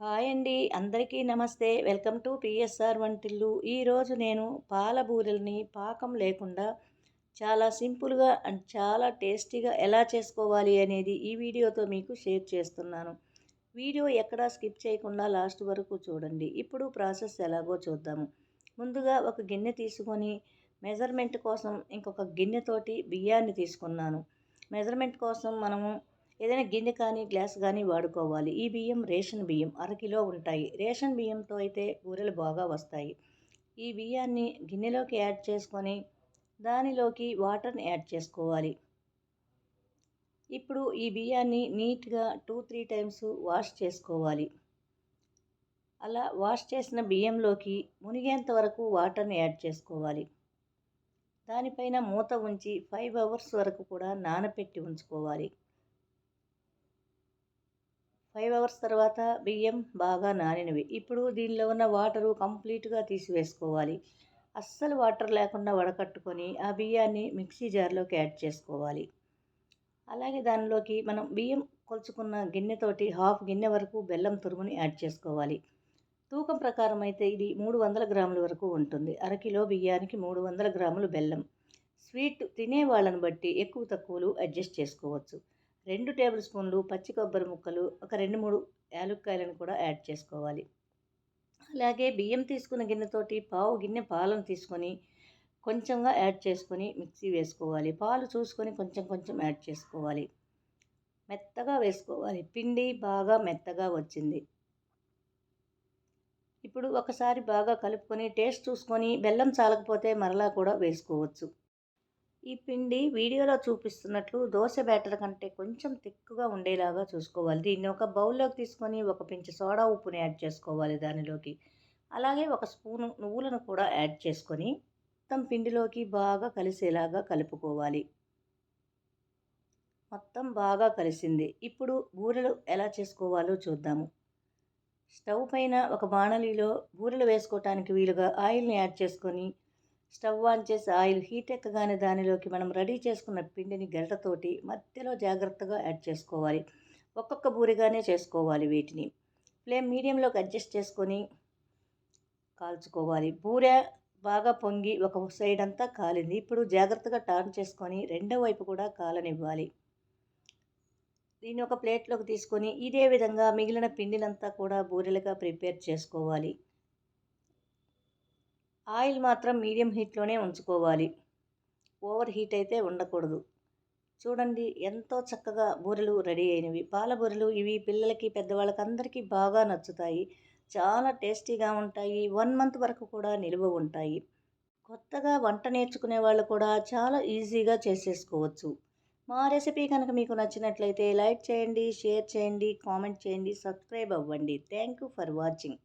Hi అండి. అందరికీ నమస్తే. వెల్కమ్ టు పిఎస్ఆర్ వంటిల్లు. ఈరోజు నేను పాల బూరెల్ని పాకం లేకుండా చాలా సింపుల్గా అండ్ చాలా టేస్టీగా ఎలా చేసుకోవాలి అనేది ఈ వీడియోతో మీకు షేర్ చేస్తున్నాను. వీడియో ఎక్కడా స్కిప్ చేయకుండా లాస్ట్ వరకు చూడండి. ఇప్పుడు ప్రాసెస్ ఎలాగో చూద్దాము. ముందుగా ఒక గిన్నె తీసుకొని మెజర్మెంట్ కోసం ఇంకొక గిన్నెతోటి బియ్యాన్ని తీసుకున్నాను. మెజర్మెంట్ కోసం మనము ఏదైనా గిన్నె కానీ గ్లాస్ కానీ వాడుకోవాలి. ఈ బియ్యం రేషన్ బియ్యం అరకిలో ఉంటాయి. రేషన్ బియ్యంతో అయితే బూరెలు బాగా వస్తాయి. ఈ బియ్యాన్ని గిన్నెలోకి యాడ్ చేసుకొని దానిలోకి వాటర్ని యాడ్ చేసుకోవాలి. ఇప్పుడు ఈ బియ్యాన్ని నీట్గా టూ త్రీ టైమ్స్ వాష్ చేసుకోవాలి. అలా వాష్ చేసిన బియ్యంలోకి మునిగేంత వరకు వాటర్ని యాడ్ చేసుకోవాలి. దానిపైన మూత ఉంచి ఫైవ్ అవర్స్ వరకు కూడా నానపెట్టి ఉంచుకోవాలి. ఫైవ్ అవర్స్ తర్వాత బియ్యం బాగా నానినవి. ఇప్పుడు దీనిలో ఉన్న వాటరు కంప్లీట్గా తీసివేసుకోవాలి. అస్సలు వాటర్ లేకుండా వడకట్టుకొని ఆ బియ్యాన్ని మిక్సీ జార్లోకి యాడ్ చేసుకోవాలి. అలాగే దానిలోకి మనం బియ్యం కొలుచుకున్న గిన్నెతోటి హాఫ్ గిన్నె వరకు బెల్లం తురుముని యాడ్ చేసుకోవాలి. తూకం ప్రకారం అయితే ఇది మూడు వందల గ్రాముల వరకు ఉంటుంది. అరకిలో బియ్యానికి మూడు వందల గ్రాములు బెల్లం. స్వీట్ తినే వాళ్ళని బట్టి ఎక్కువ తక్కువలు అడ్జస్ట్ చేసుకోవచ్చు. రెండు టేబుల్ స్పూన్లు పచ్చి కొబ్బరి ముక్కలు ఒక రెండు మూడు యాలుక్కాయలను కూడా యాడ్ చేసుకోవాలి. అలాగే బియ్యం తీసుకున్న గిన్నెతోటి పావు గిన్నె పాలను తీసుకొని కొంచెంగా యాడ్ చేసుకొని మిక్సీ వేసుకోవాలి. పాలు చూసుకొని కొంచెం కొంచెం యాడ్ చేసుకోవాలి. మెత్తగా వేసుకోవాలి. పిండి బాగా మెత్తగా వచ్చింది. ఇప్పుడు ఒకసారి బాగా కలుపుకొని టేస్ట్ చూసుకొని బెల్లం చాలకపోతే మరలా కూడా వేసుకోవచ్చు. ఈ పిండి వీడియోలో చూపిస్తున్నట్లు దోశ బ్యాటర్ కంటే కొంచెం తిక్కుగా ఉండేలాగా చూసుకోవాలి. దీన్ని ఒక బౌల్లోకి తీసుకొని ఒక పించి సోడా ఉప్పుని యాడ్ చేసుకోవాలి దానిలోకి. అలాగే ఒక స్పూను నువ్వులను కూడా యాడ్ చేసుకొని మొత్తం పిండిలోకి బాగా కలిసేలాగా కలుపుకోవాలి. మొత్తం బాగా కలిసింది. ఇప్పుడు బూరెలు ఎలా చేసుకోవాలో చూద్దాము. స్టవ్ పైన ఒక బాణలిలో బూరెలు వేసుకోవటానికి వీలుగా ఆయిల్ని యాడ్ చేసుకొని స్టవ్ ఆన్ చేసి ఆయిల్ హీట్ ఎక్కగానే దానిలోకి మనం రెడీ చేసుకున్న పిండిని గరిటతోటి మధ్యలో జాగ్రత్తగా యాడ్ చేసుకోవాలి. ఒక్కొక్క బూరిగానే చేసుకోవాలి వీటిని. ఫ్లేమ్ మీడియంలోకి అడ్జస్ట్ చేసుకొని కాల్చుకోవాలి. బూరె బాగా పొంగి ఒక సైడ్ అంతా కాలింది. ఇప్పుడు జాగ్రత్తగా టర్న్ చేసుకొని రెండో వైపు కూడా కాలనివ్వాలి. దీన్ని ఒక ప్లేట్లోకి తీసుకొని ఇదే విధంగా మిగిలిన పిండినంతా కూడా బూరెలుగా ప్రిపేర్ చేసుకోవాలి. ఆయిల్ మాత్రం మీడియం హీట్లోనే ఉంచుకోవాలి. ఓవర్ హీట్ అయితే ఉండకూడదు. చూడండి ఎంతో చక్కగా బూరెలు రెడీ అయినవి. పాల బూరెలు ఇవి పిల్లలకి పెద్దవాళ్ళకి అందరికీ బాగా నచ్చుతాయి. చాలా టేస్టీగా ఉంటాయి. వన్ మంత్ వరకు కూడా నిలువ ఉంటాయి. కొత్తగా వంట నేర్చుకునే వాళ్ళు కూడా చాలా ఈజీగా చేసేసుకోవచ్చు. మా రెసిపీ కనుక మీకు నచ్చినట్లయితే లైక్ చేయండి షేర్ చేయండి కామెంట్ చేయండి సబ్స్క్రైబ్ అవ్వండి. Thank you for watching.